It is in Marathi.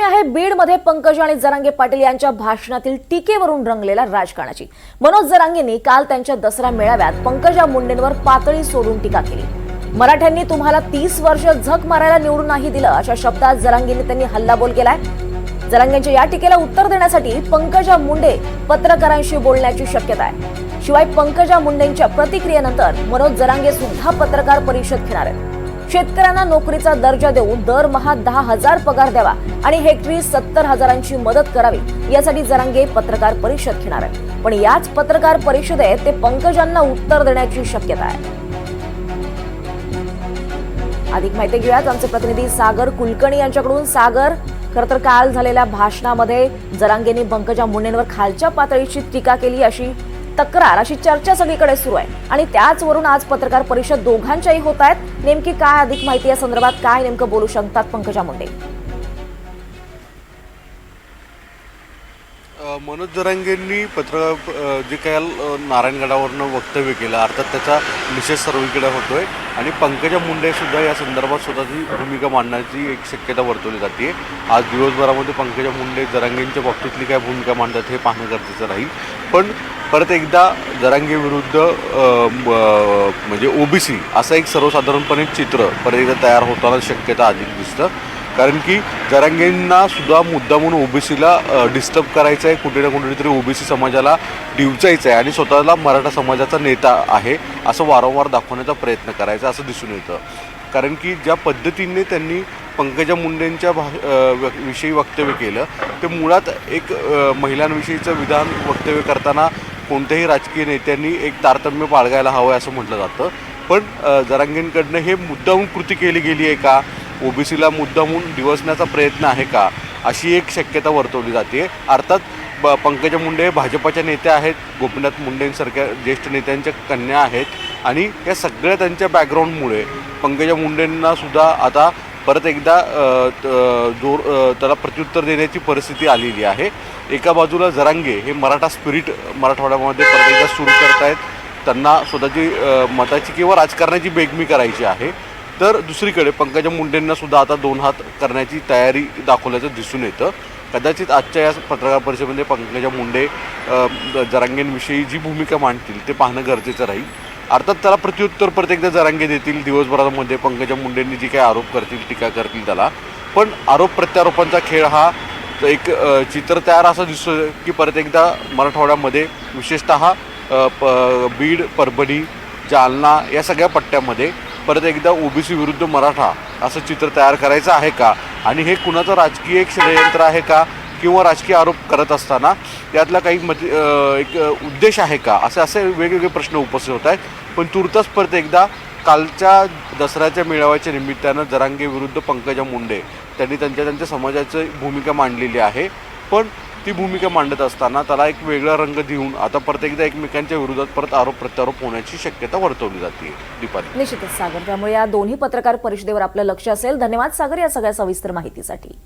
बातमी आहे बीडमध्ये पंकज आणि जरांगे पाटील यांच्या भाषणातील टीकेवरून रंगलेल्या राजकारणाची. मनोज जरांगेंनी काल त्यांच्या दसरा मेळाव्यात पंकजा मुंडेंवर पातळी सोडून टीका केली. मराठ्यांनी तुम्हाला तीस वर्ष झक मारायला निवडून नाही दिलं अशा शब्दात जरांगेंनी त्यांनी हल्लाबोल केलाय. जरांगेंच्या या टीकेला उत्तर देण्यासाठी पंकजा मुंडे पत्रकारांशी बोलण्याची शक्यता आहे. शिवाय पंकजा मुंडेंच्या प्रतिक्रियेनंतर मनोज जरांगे सुद्धा पत्रकार परिषद घेणार आहेत. शेतकऱ्यांना नोकरीचा दर्जा देऊन दरमहा दहा हजार पगार द्यावा आणि हेक्टरी सत्तर हजारांची मदत करावी. यासाठी जरांगे पत्रकार परिषद घेणार आहेत. पण याच पत्रकार परिषदेत ते पंकजांना उत्तर देण्याची शक्यता आहे. अधिक माहिती घेऊयात. आमचे प्रतिनिधी सागर कुलकर्णी यांच्याकडून. सागर खरं तर काल झालेल्या भाषणामध्ये जरांगेंनी पंकजा मुंडेंवर खालच्या पातळीची टीका केली अशी. तक्रार अशी चर्चा सगळीकडे सुरू आहे. आणि त्याचवरून आज पत्रकार परिषद दोघांच्याही होत आहेत. नेमकी काय अधिक माहिती या संदर्भात काय नेमकं बोलू शकतात पंकजा मुंडे? मनोज जरांगेंनी पत्र जे काय नारायणगडावरनं वक्तव्य केलं अर्थात त्याचा निषेध सर्वीकडे होतोय. आणि पंकजा मुंडे सुद्धा या संदर्भात स्वतःची भूमिका मांडण्याची एक शक्यता वर्तवली जाते. आज दिवसभरामध्ये पंकजा मुंडे जरांगेंच्या बाबतीतली काय भूमिका मांडतात हे पाहणं गरजेचं राहील. पण परत एकदा जरांगे विरुद्ध अ, म- म्हणजे ओबीसी असं एक सर्वसाधारणपणे चित्र परत एकदा तयार होताना शक्यता अधिक दिसतं. कारण की जरांगेंना सुद्धा मुद्दा म्हणून ओबीसीला डिस्टर्ब करायचं आहे. कुठे ना कुठेतरी ओबीसी समाजाला डिवचायचं आहे आणि स्वतःला मराठा समाजाचा नेता आहे असं वारंवार दाखवण्याचा प्रयत्न करायचा असं दिसून येतं. कारण की ज्या पद्धतीने त्यांनी पंकजा मुंडेंच्या भा व- विषयी वक्तव्य केलं. ते मुळात एक महिलांविषयीचं विधान वक्तव्य करताना कोणत्याही राजकीय नेत्यांनी एक तारतम्य बाळगायला हवं असं म्हटलं जातं. पण जरांगींकडनं हे मुद्दाहून कृती केली गेली आहे का? ओबीसीला मुद्दाहून दिवसण्याचा प्रयत्न आहे का? अशी एक शक्यता वर्तवली जाते. अर्थात ब पंकजा मुंडे हे भाजपाच्या नेत्या आहेत गोपीनाथ मुंडेंसारख्या ज्येष्ठ नेत्यांच्या कन्या आहेत आणि या सगळ्या त्यांच्या बॅकग्राऊंडमुळे पंकजा मुंडेंना सुद्धा आता परत एकदा जोर त्याला प्रत्युत्तर देण्याची परिस्थिती आलेली आहे. एका बाजूला जरांगे हे मराठा स्पिरिट मराठवाड्यामध्ये परत एकदा सुरू करतायत. त्यांना स्वतःची मताची किंवा राजकारणाची बेगमी करायची आहे. तर दुसरीकडे पंकजा मुंडेंना सुद्धा आता दोन हात करण्याची तयारी दाखवल्याचं दिसून येतं. कदाचित आजच्या या पत्रकार परिषदेमध्ये पंकजा मुंडे जरांगेंविषयी जी भूमिका मांडतील ते पाहणं गरजेचं राहील. अर्थात त्याला प्रत्युत्तर परत एकदा जरांगे देतील दिवसभरामध्ये पंकजा मुंडेंनी जी काही आरोप करतील टीका करतील त्याला. पण आरोप प्रत्यारोपांचा खेळ हा एक चित्र तयार असं दिसतो की परत एकदा मराठवाड्यामध्ये विशेषतः प बीड परभणी जालना या सगळ्या पट्ट्यामध्ये परत एकदा ओबीसी विरुद्ध मराठा असं चित्र तयार करायचं आहे का? आणि हे कुणाचं राजकीय एक षडयंत्र आहे का? किंवा राजकीय आरोप करत असताना यातला काही मत एक उद्देश आहे का? असे असे वेगवेगळे प्रश्न उपस्थित होत आहेत. पण तुर्तच परत एकदा कालच्या दसऱ्याच्या मेळाव्याच्या निमित्तानं जरांगे विरुद्ध पंकजा मुंडे त्यांनी त्यांच्या त्यांच्या समाजाची भूमिका मांडलेली आहे. पण ती भूमिका मांडत असताना त्याला एक वेगळा रंग देऊन आता परत एकदा एकमेकांच्या विरोधात परत आरोप प्रत्यारोप होण्याची शक्यता वर्तवली जाते. दीपाली. निश्चितच सागर. त्यामुळे या दोन्ही पत्रकार परिषदेवर आपलं लक्ष असेल. धन्यवाद सागर या सगळ्या सविस्तर माहितीसाठी.